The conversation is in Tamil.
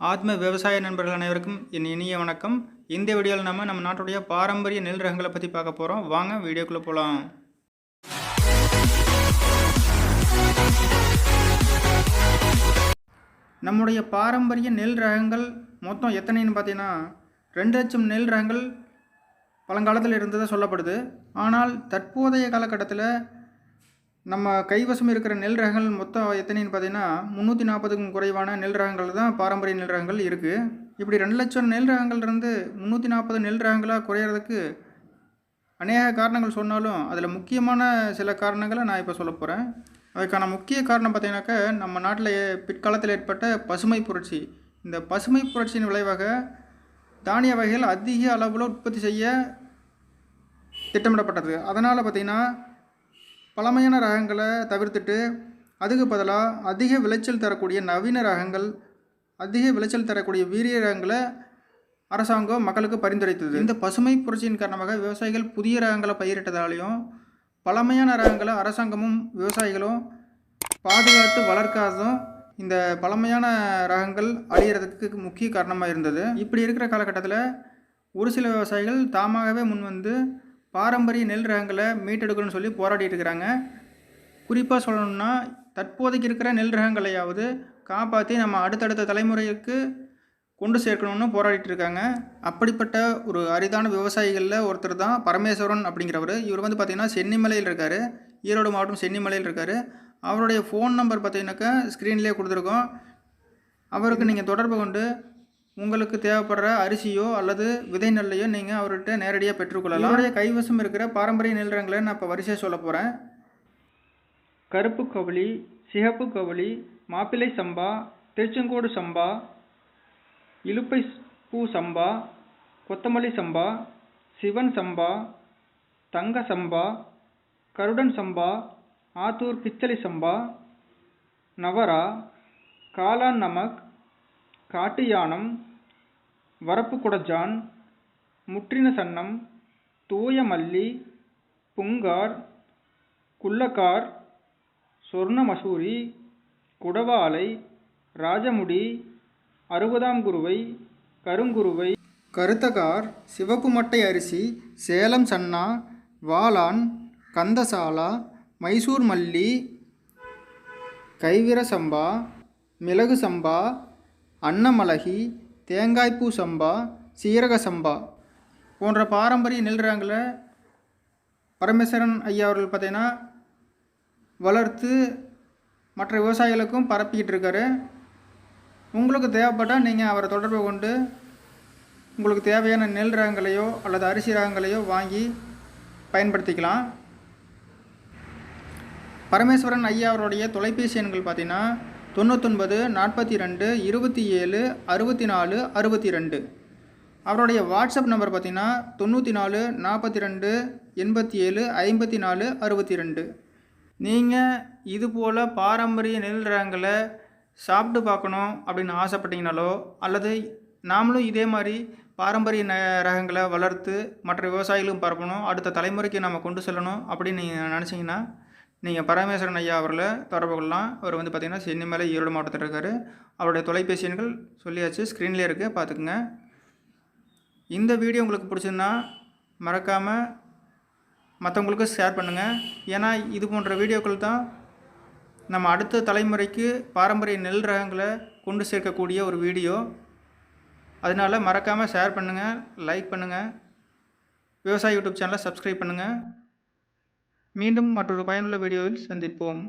ஆத்ம விவசாய நண்பர்கள் அனைவருக்கும் என் இனிய வணக்கம். இந்த வீடியோவில் நம்ம நம்ம நாட்டுடைய பாரம்பரிய நெல் ரகங்களை பற்றி பார்க்க போகிறோம் வாங்க வீடியோக்குள்ளே போகலாம் நம்முடைய பாரம்பரிய நெல் ரகங்கள் மொத்தம் எத்தனைன்னு பார்த்தீங்கன்னா ரெண்டு லட்சம் நெல் ரகங்கள் பழங்காலத்தில் இருந்ததாக சொல்லப்படுது. ஆனால் தற்போதைய காலகட்டத்தில் நம்ம கைவசம் இருக்கிற நெல் ரகங்கள் மொத்தம் எத்தனைன்னு பார்த்தீங்கன்னா முந்நூற்றி நாற்பதுக்கும் குறைவான நெல் ரகங்கள் தான் பாரம்பரிய நெல் ரகங்கள் இருக்குது இப்படி ரெண்டு லட்சம் நெல் ரகங்கள் இருந்து முந்நூற்றி நாற்பது நெல் ரகங்களாக குறையிறதுக்கு அநேக காரணங்கள் சொன்னாலும் அதில் முக்கியமான சில காரணங்களை நான் இப்போ சொல்ல போகிறேன் அதுக்கான முக்கிய காரணம் பார்த்தீங்கன்னாக்கா நம்ம நாட்டில் பிற்காலத்தில் ஏற்பட்ட பசுமை புரட்சி. இந்த பசுமை புரட்சியின் விளைவாக தானிய வகைகள் அதிக அளவில் உற்பத்தி செய்ய திட்டமிடப்பட்டது. அதனால் பார்த்திங்கன்னா பழமையான ரகங்களை தவிர்த்துட்டு அதுக்கு பதிலாக அதிக விளைச்சல் தரக்கூடிய நவீன ரகங்கள் அதிக விளைச்சல் தரக்கூடிய வீரிய ரகங்களை அரசாங்கம் மக்களுக்கு பரிந்துரைத்தது. இந்த பசுமை புரட்சியின் காரணமாக விவசாயிகள் புதிய ரகங்களை பயிரிட்டதாலையும் பழமையான ரகங்களை அரசாங்கமும் விவசாயிகளும் பாதுகாத்து வளர்க்காததும் இந்த பழமையான ரகங்கள் அழியிறதுக்கு முக்கிய காரணமாக இருந்தது. இப்படி இருக்கிற காலகட்டத்தில் ஒரு சில விவசாயிகள் தாமாகவே முன் வந்து பாரம்பரிய நெல் ரகங்களை மீட்டெடுக்கணும்னு சொல்லி போராடிட்டு இருக்கிறாங்க. குறிப்பாக சொல்லணும்னா தற்போதைக்கு இருக்கிற நெல் ரகங்களையாவது காப்பாற்றி நம்ம அடுத்தடுத்த தலைமுறைக்கு கொண்டு சேர்க்கணும்னு போராடிட்டு இருக்காங்க. அப்படிப்பட்ட ஒரு அரிதான விவசாயிகளில் ஒருத்தர் தான் பரமேஸ்வரன் அப்படிங்கிறவர். இவர் வந்து பார்த்திங்கன்னா சென்னிமலையில் இருக்கார். ஈரோடு மாவட்டம் சென்னிமலையில் இருக்கார். அவருடைய ஃபோன் நம்பர் பார்த்தீங்கன்னாக்கா ஸ்க்ரீன்லேயே கொடுத்துருக்கோம். அவருக்கு நீங்கள் தொடர்பு கொண்டு உங்களுக்கு தேவைப்படுற அரிசியோ அல்லது விதை நெல்லையோ நீங்கள் அவர்கிட்ட நேரடியாக பெற்றுக்கொள்ளலாம். அவருடைய கைவசம் இருக்கிற பாரம்பரிய நெல் ரகங்களை நான் இப்போ வரிசையாக சொல்ல போகிறேன் கருப்பு கவுளி சிகப்பு கவுளி மாப்பிள்ளை சம்பா திருச்செங்கோடு சம்பா இலுப்பை பூ சம்பா கொத்தமல்லி சம்பா சிவன் சம்பா தங்க சம்பா கருடன் சம்பா ஆத்தூர் கிச்சலி சம்பா நவரா காளான் நமக் காட்டு யானம் வரப்பு குடஜான் முற்றின சன்னம் தூய மல்லி புங்கார் குள்ளக்கார் சொர்ண மசூரி குடவாலை ராஜமுடி அறுபதாம் குருவை கருங்குருவை கருத்தகார் சிவப்பு மட்டை அரிசி சேலம் சன்னா வாளான் கந்தசாலா மைசூர் மல்லி கைவிர சம்பா மிளகு சம்பா அன்னமலகி தேங்காய்ப்பூ சம்பா சீரக சம்பா போன்ற பாரம்பரிய நெல் ரகங்களை பரமேஸ்வரன் ஐயா அவர்கள் பார்த்தீங்கன்னா வளர்த்து மற்ற விவசாயிகளுக்கும் பரப்பிக்கிட்டு இருக்காரு. உங்களுக்கு தேவைப்பட்டால் நீங்கள் அவரை தொடர்பு கொண்டு உங்களுக்கு தேவையான நெல் ரகங்களையோ அல்லது அரிசி ரகங்களையோ வாங்கி பயன்படுத்திக்கலாம். பரமேஸ்வரன் ஐயா அவருடைய தொலைபேசி எண்கள் பார்த்தீங்கன்னா தொண்ணூத்தொன்பது நாற்பத்தி ரெண்டு இருபத்தி ஏழு அறுபத்தி நாலு அறுபத்தி ரெண்டு அவருடைய வாட்ஸ்அப் நம்பர் பார்த்தீங்கன்னா தொண்ணூற்றி நாலு நாற்பத்தி ரெண்டு எண்பத்தி ஏழு ஐம்பத்தி நாலு அறுபத்தி ரெண்டு நீங்கள் இது போல் பாரம்பரிய நெல் ரகங்களை சாப்பிட்டு பார்க்கணும் அப்படின்னு ஆசைப்பட்டீங்கனாலோ அல்லது நாமளும் இதே மாதிரி பாரம்பரிய ந ரகங்களை வளர்த்து மற்ற விவசாயிகளும் பரப்பணும் அடுத்த தலைமுறைக்கு நம்ம கொண்டு செல்லணும் அப்படின்னு நீங்கள் நினச்சிங்கன்னா நீங்கள் பரமேஸ்வரன் ஐயா அவர்களை தொடர்பு கொள்ளலாம். அவர் வந்து பார்த்திங்கன்னா சென்னிமலை ஈரோடு மாவட்டத்தில் இருக்கார். அவருடைய தொலைபேசி எண்கள் சொல்லியாச்சு. ஸ்க்ரீன்லேயே இருக்குது பார்த்துக்குங்க இந்த வீடியோ உங்களுக்கு பிடிச்சதுன்னா மறக்காமல் மற்றவங்களுக்கு ஷேர் பண்ணுங்கள் ஏன்னா இது போன்ற வீடியோக்கள் தான் நம்ம அடுத்த தலைமுறைக்கு பாரம்பரிய நெல் ரகங்களை கொண்டு சேர்க்கக்கூடிய ஒரு வீடியோ. அதனால் மறக்காமல் ஷேர் பண்ணுங்கள் லைக் பண்ணுங்கள் விவசாய யூடியூப் சேனலை சப்ஸ்கிரைப் பண்ணுங்கள் மீண்டும் மற்றொரு பயனுள்ள வீடியோவில் சந்திப்போம்.